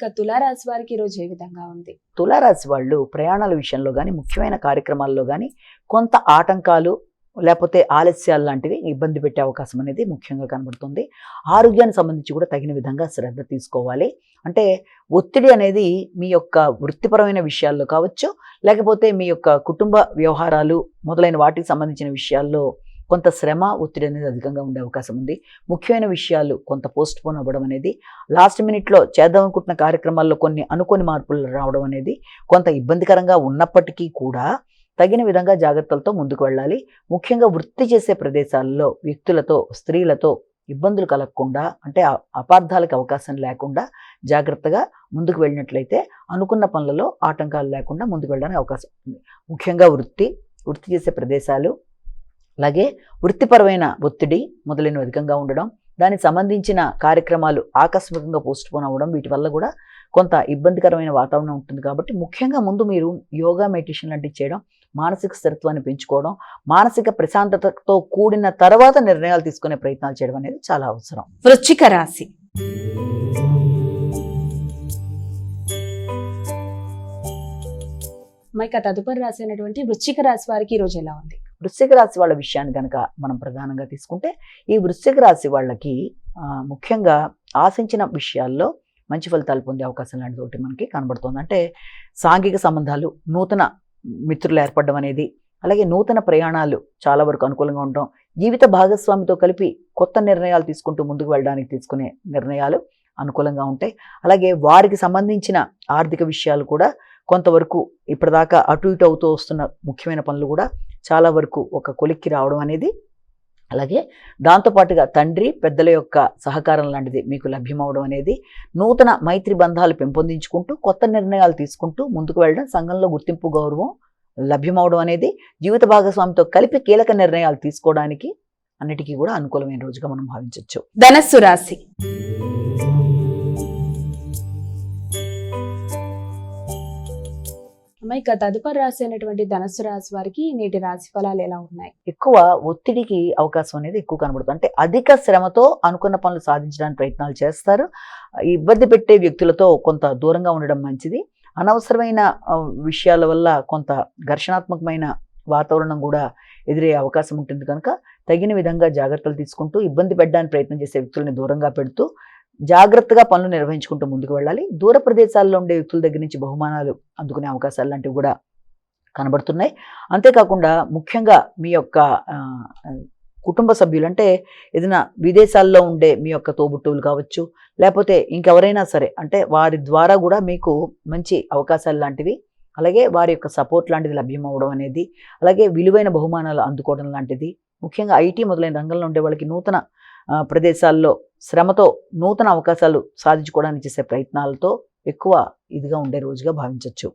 ఇక తులారాశి వారికి ఈరోజు రోజు ఏ విధంగా ఉంది? తులారాశి వాళ్ళు ప్రయాణాల విషయంలో కానీ ముఖ్యమైన కార్యక్రమాల్లో కానీ కొంత ఆటంకాలు లేకపోతే ఆలస్యాలు లాంటివి ఇబ్బంది పెట్టే అవకాశం అనేది ముఖ్యంగా కనబడుతుంది. ఆరోగ్యానికి సంబంధించి కూడా తగిన విధంగా శ్రద్ధ తీసుకోవాలి. అంటే ఒత్తిడి అనేది మీ యొక్క వృత్తిపరమైన విషయాల్లో కావచ్చు లేకపోతే మీ యొక్క కుటుంబ వ్యవహారాలు మొదలైన వాటికి సంబంధించిన విషయాల్లో కొంత శ్రమ ఒత్తిడి అనేది అధికంగా ఉండే అవకాశం ఉంది. ముఖ్యమైన విషయాలు కొంత పోస్ట్ పోన్ అవ్వడం అనేది లాస్ట్ మినిట్లో చేద్దాం అనుకుంటున్న కార్యక్రమాల్లో కొన్ని అనుకోని మార్పులు రావడం అనేది కొంత ఇబ్బందికరంగా ఉన్నప్పటికీ కూడా తగిన విధంగా జాగ్రత్తలతో ముందుకు వెళ్ళాలి. ముఖ్యంగా వృత్తి చేసే ప్రదేశాల్లో వ్యక్తులతో స్త్రీలతో ఇబ్బందులు కలగకుండా అంటే అపార్థాలకు అవకాశం లేకుండా జాగ్రత్తగా ముందుకు వెళ్ళినట్లయితే అనుకున్న పనులలో ఆటంకాలు లేకుండా ముందుకు వెళ్ళడానికి అవకాశం ఉంది. ముఖ్యంగా వృత్తి వృత్తి చేసే ప్రదేశాలు అలాగే వృత్తిపరమైన ఒత్తిడి మొదలైనవి అధికంగా ఉండడం దానికి సంబంధించిన కార్యక్రమాలు ఆకస్మికంగా పోస్ట్ పోన్ అవ్వడం వీటి వల్ల కూడా కొంత ఇబ్బందికరమైన వాతావరణం ఉంటుంది కాబట్టి ముఖ్యంగా ముందు మీరు యోగా మెడిటేషన్ లాంటివి చేయడం మానసిక స్థిరత్వాన్ని పెంచుకోవడం మానసిక ప్రశాంతతతో కూడిన తర్వాత నిర్ణయాలు తీసుకునే ప్రయత్నాలు చేయడం అనేది చాలా అవసరం. వృచ్చిక రాశి. మైక తదుపరి రాశి అయినటువంటి వృచ్చిక రాశి వారికి ఈ రోజు ఎలా ఉంది? వృశ్చిక రాశి వాళ్ళ విషయాన్ని కనుక మనం ప్రధానంగా తీసుకుంటే ఈ వృశ్చిక రాశి వాళ్ళకి ముఖ్యంగా ఆశించిన విషయాల్లో మంచి ఫలితాలు పొందే అవకాశం లాంటిది ఒకటి మనకి కనబడుతుంది. అంటే సాంఘిక సంబంధాలు నూతన మిత్రులు ఏర్పడడం అనేది అలాగే నూతన ప్రయాణాలు చాలా వరకు అనుకూలంగా ఉండడం జీవిత భాగస్వామితో కలిపి కొత్త నిర్ణయాలు తీసుకుంటూ ముందుకు వెళ్ళడానికి తీసుకునే నిర్ణయాలు అనుకూలంగా ఉంటాయి. అలాగే వారికి సంబంధించిన ఆర్థిక విషయాలు కూడా కొంతవరకు ఇప్పటిదాకా అటు ఇటు అవుతూ వస్తున్న ముఖ్యమైన పనులు కూడా చాలా వరకు ఒక కొలిక్కి రావడం అనేది అలాగే దాంతోపాటుగా తండ్రి పెద్దల యొక్క సహకారం లాంటిది మీకు లభ్యమవడం అనేది నూతన మైత్రి బంధాలు పెంపొందించుకుంటూ కొత్త నిర్ణయాలు తీసుకుంటూ ముందుకు వెళ్ళడం సంఘంలో గుర్తింపు గౌరవం లభ్యమవడం అనేది జీవిత భాగస్వామితో కలిపి కీలక నిర్ణయాలు తీసుకోవడానికి అన్నిటికీ కూడా అనుకూలమైన రోజుగా మనం భావించవచ్చు ధనస్సు రాశి. అమ్మ ఇక తదుపరి రాశి అయినటువంటి ధనుసు రాశి వారికి నేటి రాశి ఫలాలు ఎలా ఉన్నాయి? ఎక్కువ ఒత్తిడికి అవకాశం అనేది ఎక్కువ కనబడుతుంది. అంటే అధిక శ్రమతో అనుకున్న పనులు సాధించడానికి ప్రయత్నాలు చేస్తారు. ఇబ్బంది పెట్టే వ్యక్తులతో కొంత దూరంగా ఉండడం మంచిది. అనవసరమైన విషయాల వల్ల కొంత ఘర్షణాత్మకమైన వాతావరణం కూడా ఎదురయ్యే అవకాశం ఉంటుంది కనుక తగిన విధంగా జాగ్రత్తలు తీసుకుంటూ ఇబ్బంది పెట్టడానికి ప్రయత్నం చేసే వ్యక్తుల్ని దూరంగా పెడుతూ జాగ్రత్తగా పనులు నిర్వహించుకుంటూ ముందుకు వెళ్ళాలి. దూర ప్రదేశాల్లో ఉండే వ్యక్తుల దగ్గర నుంచి బహుమానాలు అందుకునే అవకాశాలు లాంటివి కూడా కనబడుతున్నాయి. అంతేకాకుండా ముఖ్యంగా మీ యొక్క కుటుంబ సభ్యులు అంటే ఏదైనా విదేశాల్లో ఉండే మీ యొక్క తోబుట్టువులు కావచ్చు లేకపోతే ఇంకెవరైనా సరే అంటే వారి ద్వారా కూడా మీకు మంచి అవకాశాలు లాంటివి అలాగే వారి యొక్క సపోర్ట్ లాంటిది లభ్యం అవ్వడం అనేది అలాగే విలువైన బహుమానాలు అందుకోవడం లాంటిది ముఖ్యంగా ఐటీ మొదలైన రంగంలో ఉండే వాళ్ళకి నూతన ప్రదేశాల్లో శ్రమతో నూతన అవకాశాలు సాధించుకోవడానికి చేసే ప్రయత్నాలతో ఎక్కువ ఇదిగా ఉండే రోజుగా భావించవచ్చు